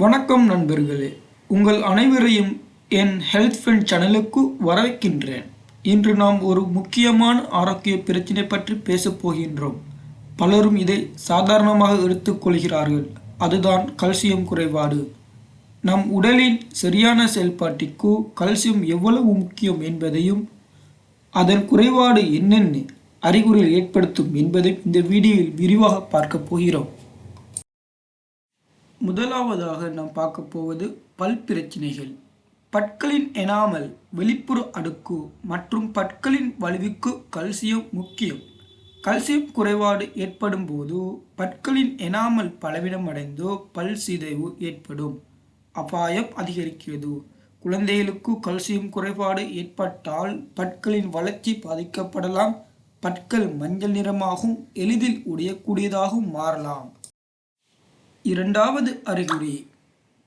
வணக்கம் நண்பர்களே. உங்கள் அனைவரையும் என் ஹெல்த் ஃப்ரெண்ட் சேனலுக்கு வரவேற்கின்றேன். இன்று நாம் ஒரு முக்கியமான ஆரோக்கிய பிரச்சினை பற்றி பேசப் போகின்றோம். பலரும் இதை சாதாரணமாக எடுத்துக்கொள்கிறார்கள் அதுதான் கல்சியம் குறைபாடு. நம் உடலின் சரியான செயல்பாட்டிற்கு கல்சியம் எவ்வளவு முக்கியம் என்பதையும் அதன் குறைபாடு என்னென்ன அறிகுறிகள் ஏற்படுத்தும் என்பதையும் இந்த வீடியோவில் விரிவாக பார்க்க போகிறோம். முதலாவதாக நாம் பார்க்க போவது பல் பிரச்சினைகள். பற்களின் எனாமல் வெளிப்புற அடுக்கு மற்றும் பற்களின் வலிவுக்கு கல்சியம் முக்கியம். கல்சியம் குறைபாடு ஏற்படும் போது பற்களின் எனாமல் பலவீனமடைந்து பல் சிதைவு ஏற்படும். அபாயம் அதிகரிக்கிறது. குழந்தைகளுக்கு கல்சியம் குறைபாடு ஏற்பட்டால் பற்களின் வளர்ச்சி பாதிக்கப்படலாம். பற்கள் மஞ்சள் நிறமாகவும் எளிதில் உடையக்கூடியதாகவும் மாறலாம். இரண்டாவது அறிகுறி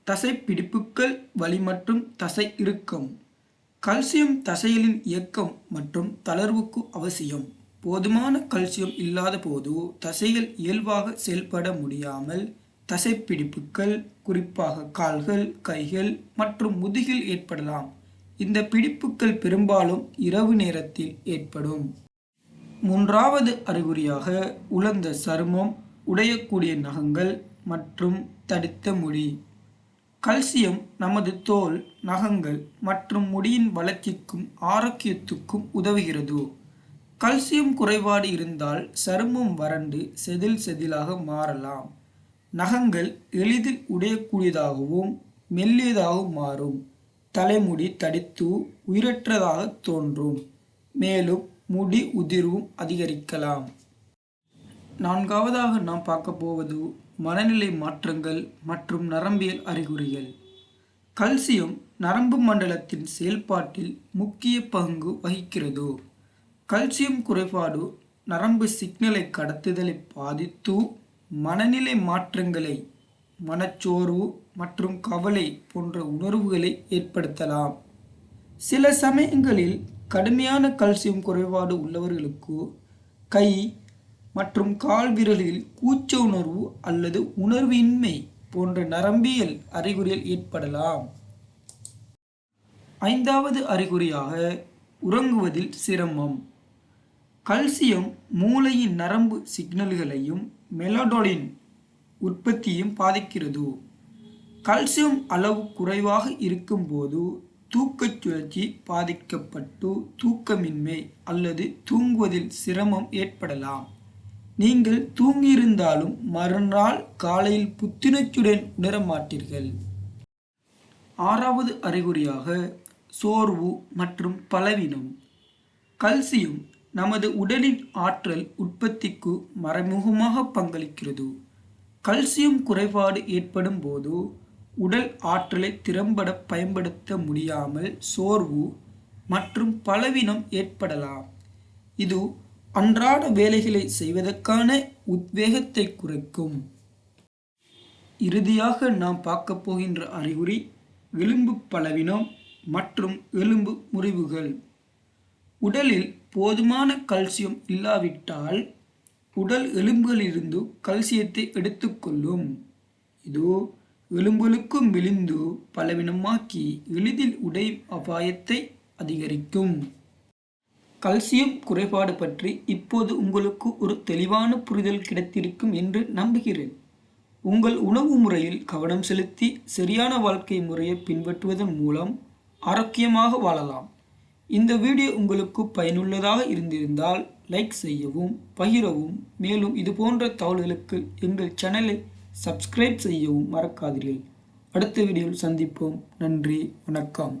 தசைப்பிடிப்புக்கள் வலி மற்றும் தசை இறுக்கம். கல்சியம் தசைகளின் இயக்கம் மற்றும் தளர்வுக்கு அவசியம். போதுமான கல்சியம் இல்லாத போது தசைகள் இயல்பாக செயல்பட முடியாமல் தசைப்பிடிப்புகள் குறிப்பாக கால்கள் கைகள் மற்றும் முதுகில் ஏற்படலாம். இந்த பிடிப்புகள் பெரும்பாலும் இரவு நேரத்தில் ஏற்படும். மூன்றாவது அறிகுறியாக உலர்ந்த சருமம் உடையக்கூடிய நகங்கள் மற்றும் தடித்த முடி. கல்சியம் நமது தோல் நகங்கள் மற்றும் முடியின் வளர்ச்சிக்கும் ஆரோக்கியத்துக்கும் உதவுகிறது. கல்சியம் குறைபாடு இருந்தால் சருமம் வறண்டு செதில் செதிலாக மாறலாம். நகங்கள் எளிதில் உடையக்கூடியதாகவும் மெல்லியதாகவும் மாறும். தலைமுடி தடித்து உயிரற்றதாக தோன்றும். மேலும் முடி உதிர்வும் அதிகரிக்கலாம். நான்காவதாக நாம் பார்க்க போவது மனநிலை மாற்றங்கள் மற்றும் நரம்பியல் அறிகுறிகள். கல்சியம் நரம்பு மண்டலத்தின் செயல்பாட்டில் முக்கிய பங்கு வகிக்கிறது? கல்சியம் குறைபாடு நரம்பு சிக்னலை கடத்துதலை பாதித்து மனநிலை மாற்றங்களை மனச்சோர்வு மற்றும் கவலை போன்ற உணர்வுகளை ஏற்படுத்தலாம். சில சமயங்களில் கடுமையான கல்சியம் குறைபாடு உள்ளவர்களுக்கு கை மற்றும் கால்விரலில் கூச்ச உணர்வு அல்லது உணர்வின்மை போன்ற நரம்பியல் அறிகுறிகள் ஏற்படலாம். ஐந்தாவது அறிகுறியாக உறங்குவதில் சிரமம். கல்சியம் மூளையின் நரம்பு சிக்னல்களையும் மெலடோலின் உற்பத்தியும் பாதிக்கிறது. கல்சியம் அளவு குறைவாக இருக்கும்போது தூக்கச் சுழற்சி பாதிக்கப்பட்டு தூக்கமின்மை அல்லது தூங்குவதில் சிரமம் ஏற்படலாம். நீங்கள் தூங்கியிருந்தாலும் மறுநாள் காலையில் புத்துணர்ச்சியுடன் உணர மாட்டீர்கள் ஆறாவது அறிகுறியாக சோர்வு மற்றும் பலவீனம். கல்சியம் நமது உடலின் ஆற்றல் உற்பத்திக்கு மறைமுகமாக பங்களிக்கிறது. கல்சியம் குறைபாடு ஏற்படும் போது உடல் ஆற்றலை திறம்பட பயன்படுத்த முடியாமல் சோர்வு மற்றும் பலவீனம் ஏற்படலாம். இது அன்றாட வேலைகளை செய்வதற்கான உத்வேகத்தை குறைக்கும். இறுதியாக நாம் பார்க்க போகின்ற அறிகுறி எலும்பு பலவினம் மற்றும் எலும்பு முறிவுகள். உடலில் போதுமான கல்சியம் இல்லாவிட்டால் உடல் எலும்புகளிலிருந்து கல்சியத்தை எடுத்துக்கொள்ளும் இது எலும்புகளுக்கும் விழுந்து பலவினமாக்கி எளிதில் உடையும் அபாயத்தை அதிகரிக்கும். கல்சியம் குறைபாடு பற்றி இப்போது உங்களுக்கு ஒரு தெளிவான புரிதல் கிடைத்திருக்கும் என்று நம்புகிறேன். உங்கள் உணவு முறையில் கவனம் செலுத்தி சரியான வாழ்க்கை முறையை பின்பற்றுவதன் மூலம் ஆரோக்கியமாக வாழலாம். இந்த வீடியோ உங்களுக்கு பயனுள்ளதாக இருந்திருந்தால் லைக் செய்யவும் பகிரவும் மேலும் இது போன்ற தகவல்களுக்கு எங்கள் சேனலை சப்ஸ்கிரைப் செய்யவும் மறக்காதீர்கள். அடுத்த வீடியோவில் சந்திப்போம். நன்றி வணக்கம்.